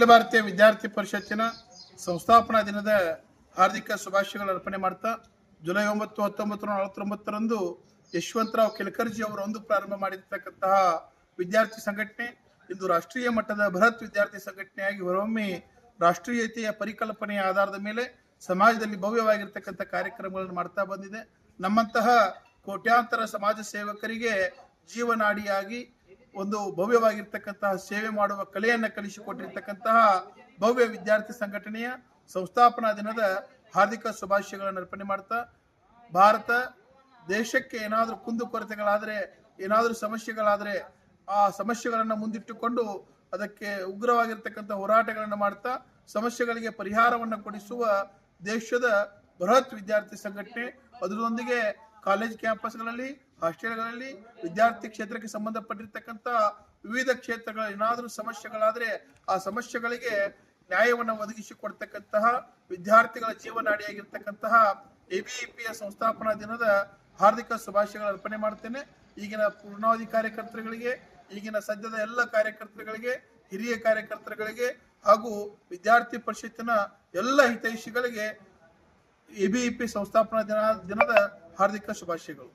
ಅಖಿಲ ಭಾರತೀಯ ವಿದ್ಯಾರ್ಥಿ ಪರಿಷತ್ತಿನ ಸಂಸ್ಥಾಪನಾ ದಿನದ ಹಾರ್ದಿಕ ಶುಭಾಶಯಗಳು ಅರ್ಪಣೆ ಮಾಡ್ತಾ ಜುಲೈ ಒಂಬತ್ತು, ಹತ್ತೊಂಬತ್ತು ನೂರ ನಲವತ್ತೊಂಬತ್ತರಂದು ಯಶವಂತರಾವ್ ಕೆಲಕರ್ಜಿ ಅವರು ಒಂದು ಪ್ರಾರಂಭ ಮಾಡಿರ್ತಕ್ಕಂತಹ ವಿದ್ಯಾರ್ಥಿ ಸಂಘಟನೆ. ಇಂದು ರಾಷ್ಟ್ರೀಯ ಮಟ್ಟದ ಬೃಹತ್ ವಿದ್ಯಾರ್ಥಿ ಸಂಘಟನೆಯಾಗಿ ಹೊರಹೊಮ್ಮಿ ರಾಷ್ಟ್ರೀಯತೆಯ ಪರಿಕಲ್ಪನೆಯ ಆಧಾರದ ಮೇಲೆ ಸಮಾಜದಲ್ಲಿ ಭವ್ಯವಾಗಿರ್ತಕ್ಕಂಥ ಕಾರ್ಯಕ್ರಮಗಳನ್ನು ಮಾಡ್ತಾ ಬಂದಿದೆ. ನಮ್ಮಂತಹ ಕೋಟ್ಯಾಂತರ ಸಮಾಜ ಸೇವಕರಿಗೆ ಜೀವನಾಡಿಯಾಗಿ ಒಂದು ಭವ್ಯವಾಗಿರ್ತಕ್ಕಂತಹ ಸೇವೆ ಮಾಡುವ ಕಲೆಯನ್ನ ಕಲಿಸಿಕೊಟ್ಟಿರ್ತಕ್ಕಂತಹ ಭವ್ಯ ವಿದ್ಯಾರ್ಥಿ ಸಂಘಟನೆಯ ಸಂಸ್ಥಾಪನಾ ದಿನದ ಹಾರ್ದಿಕ ಶುಭಾಶಯಗಳನ್ನು ಅರ್ಪಣೆ ಮಾಡ್ತಾ, ಭಾರತ ದೇಶಕ್ಕೆ ಏನಾದರೂ ಕುಂದುಕೊರತೆಗಳಾದರೆ ಏನಾದರೂ ಸಮಸ್ಯೆಗಳಾದರೆ ಆ ಸಮಸ್ಯೆಗಳನ್ನು ಮುಂದಿಟ್ಟುಕೊಂಡು ಅದಕ್ಕೆ ಉಗ್ರವಾಗಿರ್ತಕ್ಕಂಥ ಹೋರಾಟಗಳನ್ನು ಮಾಡ್ತಾ, ಸಮಸ್ಯೆಗಳಿಗೆ ಪರಿಹಾರವನ್ನು ಕೊಡಿಸುವ ದೇಶದ ಬೃಹತ್ ವಿದ್ಯಾರ್ಥಿ ಸಂಘಟನೆ. ಅದರೊಂದಿಗೆ ಕಾಲೇಜ್ ಕ್ಯಾಂಪಸ್ಗಳಲ್ಲಿ ಹಾಸ್ಟೆಲ್ಗಳಲ್ಲಿ ವಿದ್ಯಾರ್ಥಿ ಕ್ಷೇತ್ರಕ್ಕೆ ಸಂಬಂಧಪಟ್ಟಿರ್ತಕ್ಕಂಥ ವಿವಿಧ ಕ್ಷೇತ್ರಗಳ ಏನಾದರೂ ಸಮಸ್ಯೆಗಳಾದರೆ ಆ ಸಮಸ್ಯೆಗಳಿಗೆ ನ್ಯಾಯವನ್ನು ಒದಗಿಸಿಕೊಡ್ತಕ್ಕಂತಹ ವಿದ್ಯಾರ್ಥಿಗಳ ಜೀವನಾಡಿಯಾಗಿರ್ತಕ್ಕಂತಹ ಎಬಿಇಪಿಯ ಸಂಸ್ಥಾಪನಾ ದಿನದ ಹಾರ್ದಿಕ ಶುಭಾಶಯಗಳ ಅರ್ಪಣೆ ಮಾಡ್ತೇನೆ ಈಗಿನ ಪೂರ್ಣಾವಧಿ ಕಾರ್ಯಕರ್ತರುಗಳಿಗೆ, ಈಗಿನ ಸದ್ಯದ ಎಲ್ಲ ಕಾರ್ಯಕರ್ತರುಗಳಿಗೆ, ಹಿರಿಯ ಕಾರ್ಯಕರ್ತರುಗಳಿಗೆ ಹಾಗೂ ವಿದ್ಯಾರ್ಥಿ ಪರಿಷತ್ತಿನ ಎಲ್ಲ ಹಿತೈಷಿಗಳಿಗೆ ಎಬಿಇಪಿ ಸಂಸ್ಥಾಪನಾ ದಿನ, ದಿನದ ಹಾರ್ದಿಕ ಶುಭಾಶಯಗಳು.